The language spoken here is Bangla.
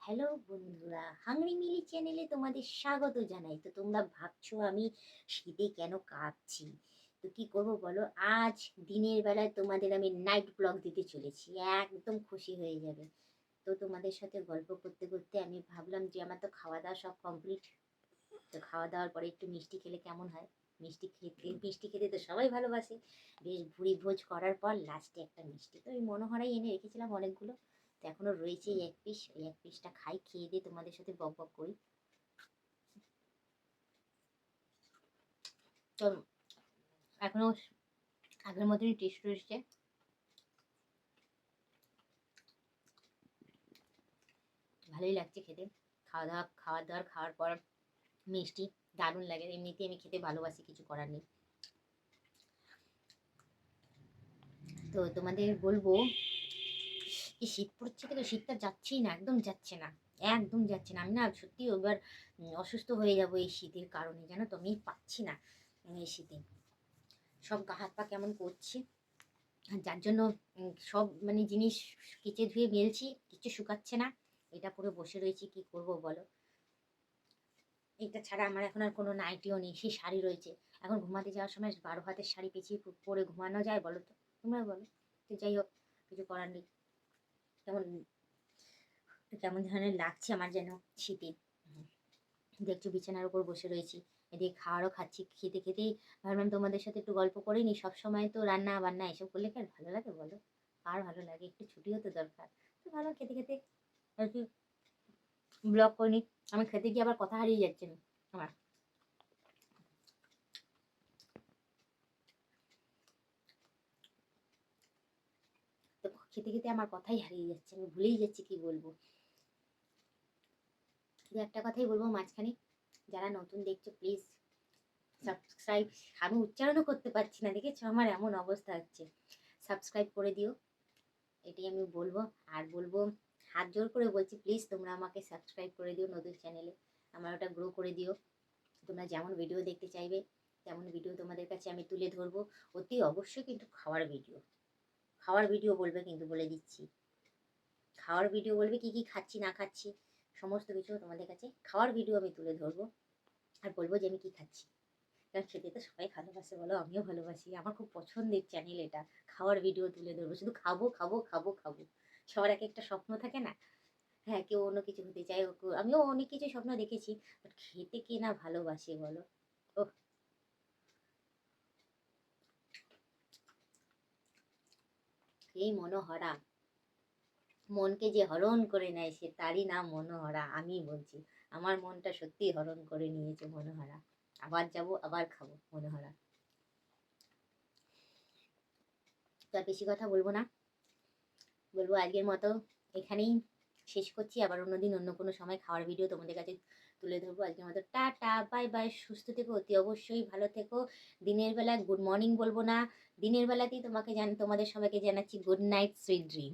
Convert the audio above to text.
হ্যালো বন্ধুরা। হাংরি মিলি চ্যানেলে তোমাদের স্বাগত জানাই। তো তোমরা ভাবছ আমি শীতে কেন কাঁপছি? তো কি করব বলো? আজ দিনের বেলায় তোমাদের আমি নাইট ব্লগ দিতে চলেছি। একদম খুশি হয়ে যাবে। তো তোমাদের সাথে গল্প করতে করতে আমি ভাবলাম যে আমার তো খাওয়া দাওয়া সব কমপ্লিট তো খাওয়া দাওয়ার পরে একটু মিষ্টি খেলে কেমন হয়? মিষ্টি খেতে মিষ্টি খেতে তো সবাই ভালোবাসে। বেশ ভুড়ি ভোজ করার পর লাস্টে একটা মিষ্টি। তো ওই মনোহরাই এনে রেখেছিলাম অনেকগুলো। তো এখনও রয়েছে এই এক পিস এই এক পিসটা খাই, খেয়ে দিয়ে তোমাদের সাথে বক বক করি। তো এখনও আগের মতনই টেস্ট রয়েছে। ভালোই লাগছে খেতে। খাওয়া দাওয়া খাওয়া দাওয়ার, খাওয়ার পর মিষ্টি, দারুণ লাগে। এমনিতে আমি খেতে ভালোবাসি, কিছু করার নেই। তো তোমাদের বলব কি শীত পড়ছে কিন্তু শীতটা যাচ্ছেই না, একদম যাচ্ছে না, একদম যাচ্ছে না। আমি না সত্যি এবার অসুস্থ হয়ে যাব এই শীতের কারণে, জানো তো, আমি পাচ্ছি না এই শীতে। সব গা হাত পা কেমন করছে যার জন্য সব মানে জিনিস কেচে ধুয়ে মেলছি কিছু শুকাচ্ছে না, এটা পুরো বসে রয়েছি, কি করব বলো? এটা ছাড়া আমার এখন আর কোনো নাইটিও নেই, সেই শাড়ি রয়েছে। এখন ঘুমাতে যাওয়ার সময় বারো হাতের শাড়ি পেঁচিয়ে পরে ঘুমানো যায় বলো তো? তোমরা বলো, তো যাই হোক, কিছু করার নেই। কেমন কেমন ধরনের লাগছে আমার যেন শীতে? দেখছ বিছানার উপর বসে রয়েছি। এদিকে খাওয়ারও খাচ্ছি, খেতে খেতেই ভাবলাম তোমাদের সাথে একটু গল্প করে নি সবসময় তো রান্না বান্না এসব করলে কি আর ভালো লাগে বলো? আর ভালো লাগে? একটু ছুটিও তো দরকার। তো ভালো খেতে খেতে ব্লগ করিনি আমি খেতে গিয়ে আবার কথা হারিয়ে যাচ্ছে আমার তো খেতে খেতে আমার কথাই হারিয়ে যাচ্ছে, আমি ভুলেই যাচ্ছি কি বলব। দু একটা কথাই বলব মাঝখানে, যারা নতুন দেখছ প্লিজ সাবস্ক্রাইব আমি উচ্চারণও করতে পারছি না, দেখেছ? আমার এমন অবস্থা হচ্ছে। সাবস্ক্রাইব করে দিও, এটাই আমি বলব। আর বলব, হাত জোর করে বলছি প্লিজ তোমরা আমাকে সাবস্ক্রাইব করে দিও নতুন চ্যানেলে আমার ওটা গ্রো করে দিও। তোমরা যেমন ভিডিও দেখতে চাইবে, তেমন ভিডিও তোমাদের কাছে আমি তুলে ধরবো, অতি অবশ্যই কিন্তু খাওয়ার ভিডিও খাওয়ার ভিডিও বলবে কিন্তু বলে দিচ্ছি। খাওয়ার ভিডিও বলবে কি কি খাচ্ছি, না খাচ্ছি, সমস্ত কিছু তোমাদের কাছে খাওয়ার ভিডিও আমি তুলে ধরবো আর বলব যে আমি কি খাচ্ছি। কারণ খেতে তো সবাই ভালোবাসে বলো, আমিও ভালোবাসি। আমার খুব পছন্দের চ্যানেল এটা, খাওয়ার ভিডিও তুলে ধরবো। শুধু খাব খাব খাব খাব। সবার এক একটা স্বপ্ন থাকে না? হ্যাঁ কেউ অন্য কিছু হতে চায় আমিও অনেক কিছু স্বপ্ন দেখেছি বাট খেতে কে না ভালোবাসে বলো? এই মনোহরা। মনকে যে হরণ করে নেয় সে তারই নাম মনোহরা আমি বলছি। আমার মনটা সত্যি হরণ করে নিয়েছে মনোহরা। আবার যাব, আবার খাব মনোহরা। তো বেশি কথা বলব না। বলব আজকের মতো এখানেই। শেষ করছি। আবার অন্যদিন অন্য কোনো সময় খাওয়ার ভিডিও তোমাদের কাছে তুলে ধরবো। আজকে মতো টাটা বাই বাই সুস্থ থেকো, অতি অবশ্যই ভালো থেকো। দিনের বেলা গুড মর্নিং বলব না, দিনের বেলাতেই তোমাকে জান, তোমাদের সবাইকে জানাচ্ছি গুড নাইট সুইট ড্রিম